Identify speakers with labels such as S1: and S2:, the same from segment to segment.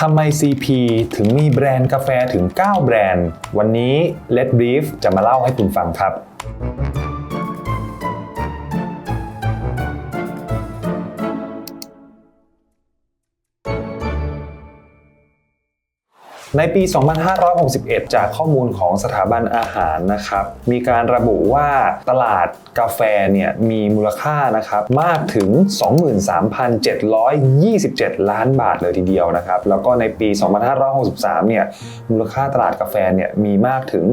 S1: ทำไม CP ถึงมีแบรนด์กาแฟถึง 9 แบรนด์ วันนี้ Let Brief จะมาเล่าให้คุณฟังครับ ในปี 2561 จากข้อมูลของสถาบันอาหารนะครับ มีการระบุว่าตลาดกาแฟเนี่ยมีมูลค่านะครับมากถึง 23,727 ล้านบาทเลยทีเดียวนะครับ แล้วก็ในปี 2563 เนี่ยมูลค่าตลาดกาแฟเนี่ยมีมากถึง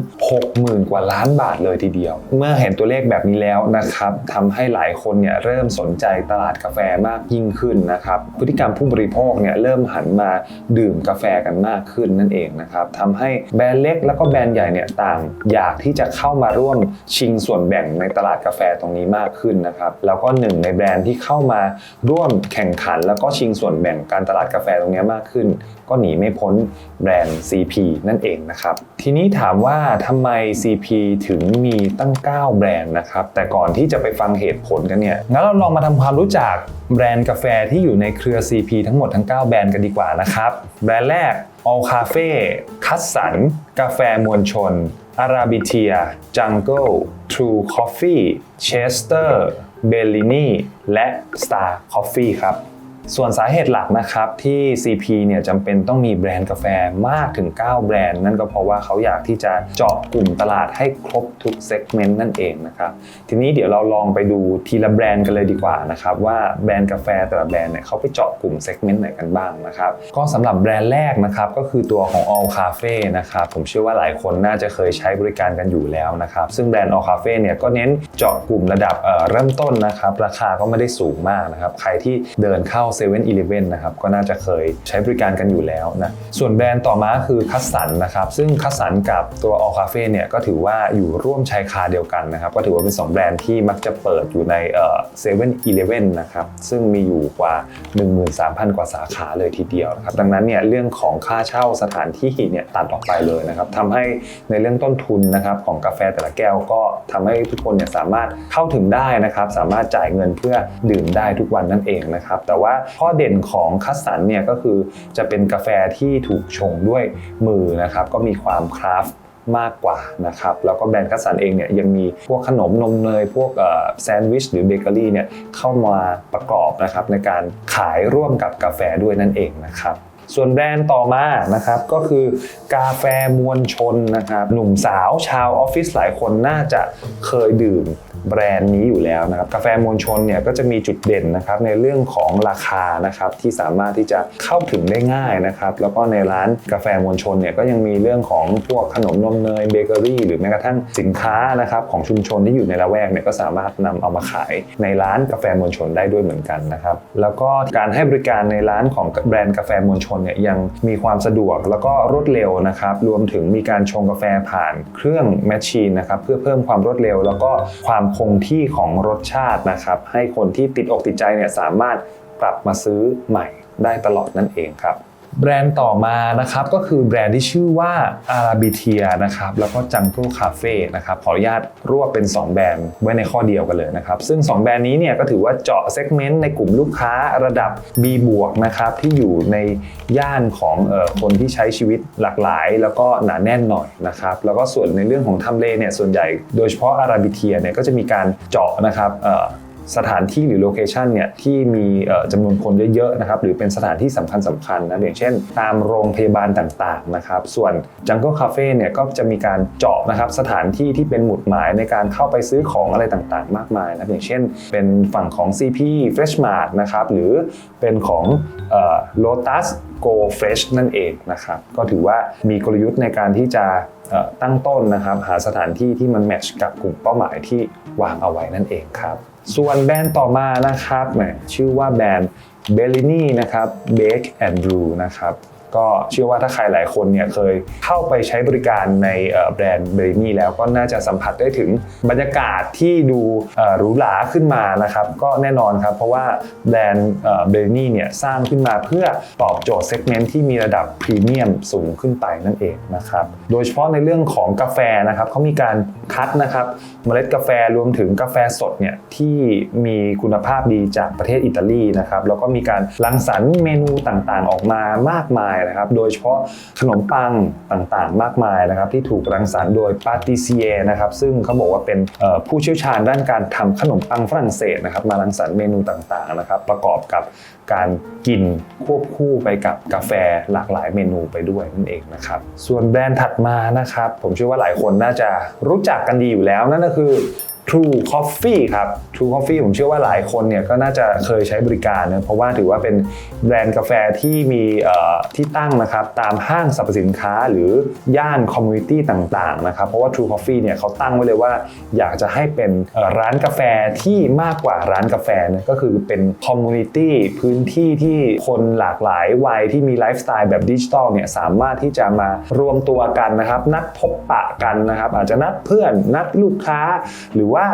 S1: 60,000 กว่าล้านบาทเลยทีเดียว เมื่อเห็นตัวเลขแบบนี้แล้วนะครับทำให้หลายคนเนี่ยเริ่มสนใจตลาดกาแฟมากยิ่งขึ้นนะครับ พฤติกรรมผู้บริโภคเนี่ยเริ่มหันมาดื่มกาแฟกันมากขึ้นนั่นเองนะครับทำให้แบรนด์เล็กแล้วก็แบรนด์ใหญ่เนี่ยต่างอยากที่จะเข้ามาร่วมชิงส่วนแบ่งในตลาดกาแฟตรงนี้มากขึ้นนะครับแล้วก็หนึ่งในแบรนด์ที่เข้ามาร่วมแข่งขัน แล้วก็ชิงส่วนแบ่งการตลาดกาแฟตรงนี้มากขึ้น ก็หนีไม่พ้นแบรนด์ CP นั่นเองนะครับทีนี้ถามว่าทำไม CP ถึงมีตั้ง 9 แบรนด์นะครับแต่ก่อนที่จะไปฟังเหตุผลกันเนี่ยงั้นเราลองมาทำความรู้จักแบรนด์กาแฟที่อยู่ในเครือ CP ทั้งหมดทั้ง 9 แบรนด์กันดีกว่านะครับ แบรนด์แรก อ l คาเฟ่คัสสัน กาแฟมวลชน อาราบิเทีย จังเกิลทรูคอฟฟี่เชสเตอร์ เบลลินีและ Star Coffee ครับ ส่วนสาเหตุหลักนะครับที่ CP เนี่ยจำเป็นต้องมีแบรนด์กาแฟมากถึง 9 แบรนด์ นั่นก็เพราะว่าเขาอยากที่จะเจาะกลุ่มตลาดให้ครบทุกเซกเมนต์นั่นเองนะครับทีนี้เดี๋ยวเราลองไปดูทีละแบรนด์กันเลยดีกว่านะครับว่าแบรนด์กาแฟแต่ละแบรนด์เนี่ยเขาไปเจาะกลุ่มเซกเมนต์ไหนกันบ้างนะครับก็สำหรับแบรนด์แรกนะครับก็คือตัวของ All Cafe นะครับผมเชื่อว่าหลายคนน่าจะเคยใช้บริการกันอยู่แล้วนะครับซึ่งแบรนด์ All Cafe เนี่ยก็เน้นเจาะกลุ่มระดับเเริ่มต้นนะครับราคาก็ไม่ได้สูงมากนะครับใครที่เดินเข้า7 e เ e ่ e อนะครับ ก็น่าจะเคยใช้บริการกันอยู่แล้วนะ ส่วนแบรนด์ต่อมาคือคัสสันนะครับ ซึ่งคัสสันกับตัว All Cafe เนี่ยก็ถือว่าอยู่ร่วมชายคาเดียวกันนะครับ ก็ถือว่าเป็น 2 แบรนด์ที่มักจะเปิดอยู่ในเอ่อ7 e เ e ่ e นะครับ ซึ่งมีอยู่กว่า 13,000 กว่าสาขาเลยทีเดียวนะครับ ดังนั้นเนี่ยเรื่องของค่าเช่าสถานที่เนี่ยตัดออกไปเลยนะครับทำให้ในเรื่องต้นทุนนะครับของกาแฟแต่ละแก้วก็ทำให้ทุกคนเนี่ยสามารถเข้าถึงได้นะครับ สามารถจ่ายเงินเพื่อดื่มได้ทุกวันนั่นเองนะครับ แต่ว่าข้อเด่นของคัสสันเนี่ยก็คือจะเป็นกาแฟที่ถูกชงด้วยมือนะครับก็มีความคราฟมากกว่านะครับแล้วก็แบรนด์คัสสันเองเนี่ยยังมีพวกขนมนมเนยพวกแซนด์วิชหรือเบเกอรี่เนี่ยเข้ามาประกอบนะครับในการขายร่วมกับกาแฟด้วยนั่นเองนะครับ ส่วนแบรนด์ต่อมานะครับก็คือกาแฟมวลชนนะครับหนุ่มสาวชาวออฟฟิศหลายคนน่าจะเคยดื่มแบรนด์นี้อยู่แล้วนะครับกาแฟมวลชนเนี่ยก็จะมีจุดเด่นนะครับในเรื่องของราคานะครับที่สามารถที่จะเข้าถึงได้ง่ายนะครับแล้วก็ในร้านกาแฟมวลชนเนี่ยก็ยังมีเรื่องของพวกขนมนมเนยเบเกอรี่หรือแม้กระทั่งสินค้านะครับของชุมชนที่อยู่ในละแวกเนี่ยก็สามารถนำเอามาขายในร้านกาแฟมวลชนได้ด้วยเหมือนกันนะครับแล้วก็การให้บริการในร้านของแบรนด์กาแฟมวลชนเนี่ยยังมีความสะดวกแล้วก็รวดเร็วนะครับรวมถึงมีการชงกาแฟผ่านเครื่องแมชชีนนะครับเพื่อเพิ่มความรวดเร็ว แล้วก็ความคงที่ของรสชาตินะครับให้คนที่ติดอกติดใจเนี่ยสามารถกลับมาซื้อใหม่ได้ตลอดนั่นเองครับ แบรนด์ต่อมานะครับก็คือแบรนด์ที่ชื่อว่า Arabitia นะครับแล้วก็ Jungle Cafe นะครับขออนุญาตรวบเป็น 2 แบรนด์ไว้ในข้อเดียวกันเลยนะครับซึ่ง 2 แบรนด์นี้เนี่ยก็ถือว่าเจาะเซกเมนต์ในกลุ่มลูกค้าระดับ B บวกนะครับที่อยู่ในย่านของออคนที่ใช้ชีวิตหลากหลาย แล้วก็หนาแน่นหน่อยนะครับแล้วก็ส่วนในเรื่องของทำเลเนี่ยส่วนใหญ่โดยเฉพาะ Arabitia เนี่ยก็จะมีการเจาะนะครับ สถานที่หรือโลเคชันเนี่ยที่มีจำนวนคนเยอะๆนะครับหรือเป็นสถานที่สำคัญสคัญนะอย่างเช่น ตามโรงพยาบาลต่างๆนะครับส่วน Jungle Cafe เนี่ยก็จะมีการเจาะนะครับสถานที่ที่เป็นหมุดหมายในการเข้าไปซื้อของอะไรต่างๆ มากมายนะอย่างเช่น เป็นฝั่งของ CP Fresh Mart นะครับหรือเป็นของเอ่อ Lotus Go Fresh นั่นเองนะครับก็ถือว่ามีกลยุทธ์ในการที่จะตั้งต้นนะครับ หาสถานที่ที่มันแมทช์กับกลุ่มเป้าหมายที่วางเอาไว้นั่นเองครับ ส่วนแบรนด์ต่อมานะครับชื่อว่าแบรนด์ Bellini นะครับเบคแอนด์บลูนะครับ ก็เชื่อว่าถ้าใครหลายคนเนี่ยเคยเข้าไปใช้บริการในแบรนด์ Bellini แล้วก็น่าจะสัมผัสได้ถึงบรรยากาศที่ดูหรูหราขึ้นมานะครับก็แน่นอนครับเพราะว่าแบรนด์เอ่อ Bellini เนี่ยสร้างขึ้นมาเพื่อตอบโจทย์เซกเมนต์ที่มีระดับพรีเมียมสูงขึ้นไปนั่นเองนะครับโดยเฉพาะในเรื่องของกาแฟนะครับเขามีการคัดนะครับเมล็ดกาแฟรวมถึงกาแฟสดเนี่ยที่มีคุณภาพดีจากประเทศอิตาลีนะครับแล้วก็มีการรังสรรค์เมนูต่างๆ ออกมามากมายนะครับ โดยเฉพาะขนมปังต่างๆ มากมายนะครับ ที่ถูกรังสรรค์โดยปาติเซียนะครับ ซึ่งเขาบอกว่าเป็นผู้เชี่ยวชาญด้านการทำขนมปังฝรั่งเศสนะครับ มารังสรรค์เมนูต่างๆนะครับ ประกอบกับการกินควบคู่ไปกับกาแฟหลากหลายเมนูไปด้วยนั่นเองนะครับ ส่วนแบรนด์ถัดมานะครับ ผมเชื่อว่าหลายคนน่าจะรู้จักกันดีอยู่แล้วนั่นก็คือ True Coffee ครับ True Coffee ผมเชื่อว่าหลายคนเนี่ยก็น่าจะเคยใช้บริการนะเพราะว่าถือว่าเป็นแบรนด์กาแฟที่มีที่ตั้งนะครับตามห้างสรรพสินค้าหรือย่านคอมมูนิตี้ต่างๆนะครับเพราะว่า True Coffee เนี่ยเขาตั้งไว้เลยว่า อยากจะให้เป็นร้านกาแฟที่มากกว่าร้านกาแฟนะก็คือเป็นคอมมูนิตี้พื้นที่ที่คนหลากหลายวัยที่มีไลฟ์สไตล์แบบดิจิทัลเนี่ยสามารถที่จะมารวมตัวกันนะครับนัดพบปะกันนะครับอาจจะนัดเพื่อนนัดลูกค้าหรือว่า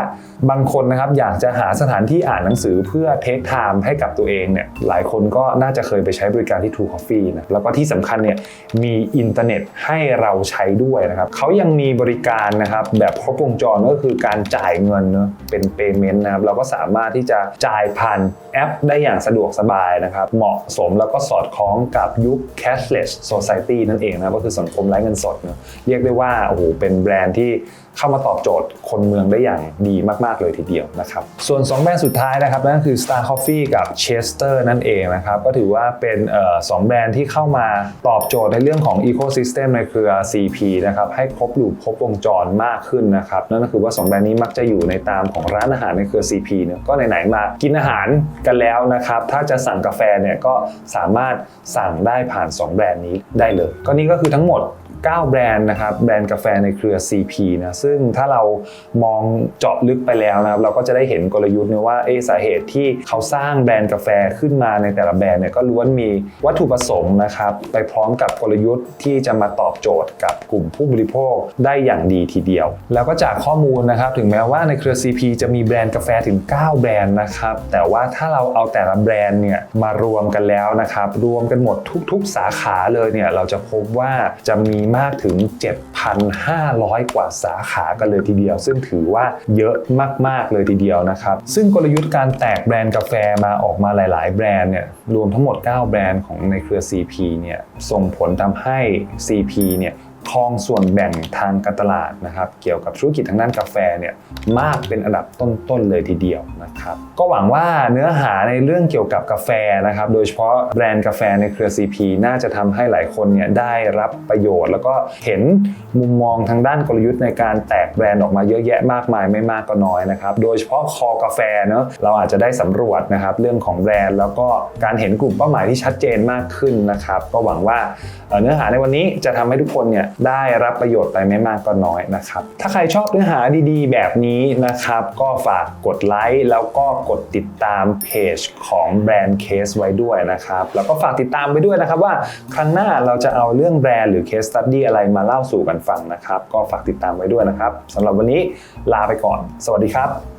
S1: บางคนนะครับอยากจะหาสถานที่อ่านหนังสือเพื่อเทคไทม์ให้กับตัวเองเนี่ยหลายคนก็น่าจะเคยไปใช้บริการที่ True Coffee นะแล้วก็ที่สำคัญเนี่ยมีอินเทอร์เน็ตให้เราใช้ด้วยนะครับเขายังมีบริการนะครับแบบครบวงจรก็คือการจ่ายเงินเนะเป็นเปเมนต์นะครับเราก็สามารถที่จะจ่ายผ่านแอปได้อย่างสะดวกสบายนะครับเหมาะสมแล้วก็สอดคล้องกับยุค cashless society นั่นเองนะก็คือสังคมไร้เงินสดเนะเรียกได้ว่าโอ้โหเป็นแบรนด์ที่เข้ามาตอบโจทย์คนเมืองได้อย่างดีมาก ๆ เลยทีเดียวนะครับ ส่วน 2 แบรนด์สุดท้ายนะครับนั่นก็คือ Star Coffee กับ Chester นั่นเองนะครับ ก็ถือว่าเป็นออสองแบรนด์ที่เข้ามาตอบโจทย์ในเรื่องของ Ecosystem ในเครือ CP นะครับให้ครบลูปครบวงจรมากขึ้นนะครับ นั่นก็คือว่า 2 แบรนด์นี้มักจะอยู่ในตามของร้านอาหารในเครือ CP เนี่ยก็ไหนๆมากินอาหารกันแล้วนะครับ ถ้าจะสั่งกาแฟเนี่ยก็สามารถสั่งได้ผ่าน 2 แบรนด์นี้ได้เลย ก็นี่ก็คือทั้งหมด 9 แบรนด์นะครับแบรนด์กาแฟในเครือ CP นะซึ่งถ้าเรามองเจาะลึกไปแล้วนะครับเราก็จะได้เห็นกลยุทธ์นะว่าเอสาเหตุที่เขาสร้างแบรนด์กาแฟขึ้นมาในแต่ละแบรนด์เนี่ยก็ล้วนมีวัตถุประสงค์นะครับไปพร้อมกับกลยุทธ์ที่จะมาตอบโจทย์กับกลุ่มผู้บริโภคได้อย่างดีทีเดียว แล้วก็จากข้อมูลนะครับถึงแม้ว่าในเครือ CP จะมีแบรนด์กาแฟถึง 9 แบรนด์นะครับแต่ว่าถ้าเราเอาแต่ละแบรนด์เนี่ยมารวมกันแล้วนะครับรวมกันหมดทุก ๆ สาขาเลยเนี่ยเราจะพบว่าจะมีมากถึง 7,500 กว่าสาขากันเลยทีเดียว ซึ่งถือว่าเยอะมาก ๆ เลยทีเดียวนะครับ ซึ่งกลยุทธ์การแตกแบรนด์กาแฟมาออกมาหลาย ๆ แบรนด์เนี่ยรวมทั้งหมด 9 แบรนด์ของในเครือ CP เนี่ยส่งผลทำให้ CP เนี่ย ครองส่วนแบ่งทางการตลาดนะครับ เกี่ยวกับธุรกิจทางด้านกาแฟเนี่ยมากเป็นอันดับต้นๆเลยทีเดียวนะครับ ก็หวังว่าเนื้อหาในเรื่องเกี่ยวกับกาแฟนะครับ โดยเฉพาะแบรนด์กาแฟในเครือ CP น่าจะทำให้หลายคนเนี่ยได้รับประโยชน์ แล้วก็เห็นมุมมองทางด้านกลยุทธ์ในการแตกแบรนด์ออกมาเยอะแยะมากมายไม่มากก็น้อยนะครับ โดยเฉพาะคอกาแฟเนาะเราอาจจะได้สำรวจนะครับเรื่องของแบรนด์ แล้วก็การเห็นกลุ่มเป้าหมายที่ชัดเจนมากขึ้นนะครับ ก็หวังว่าเอ่อเนื้อหาในวันนี้จะทำให้ทุกคนเนี่ยได้รับประโยชน์ไปไม่มากก็น้อยนะครับ ถ้าใครชอบเนื้อหาดีๆ แบบนี้นะครับ ก็ฝากกดไลค์แล้วก็กดติดตามเพจของแบรนด์เคสไว้ด้วยนะครับ แล้วก็ฝากติดตามไปด้วยนะครับว่าครั้งหน้าเราจะเอาเรื่องแบรนด์หรือเคสตัดดี้อะไรมาเล่าสู่กันฟังนะครับ ก็ฝากติดตามไว้ด้วยนะครับสำหรับวันนี้ลาไปก่อน สวัสดีครับ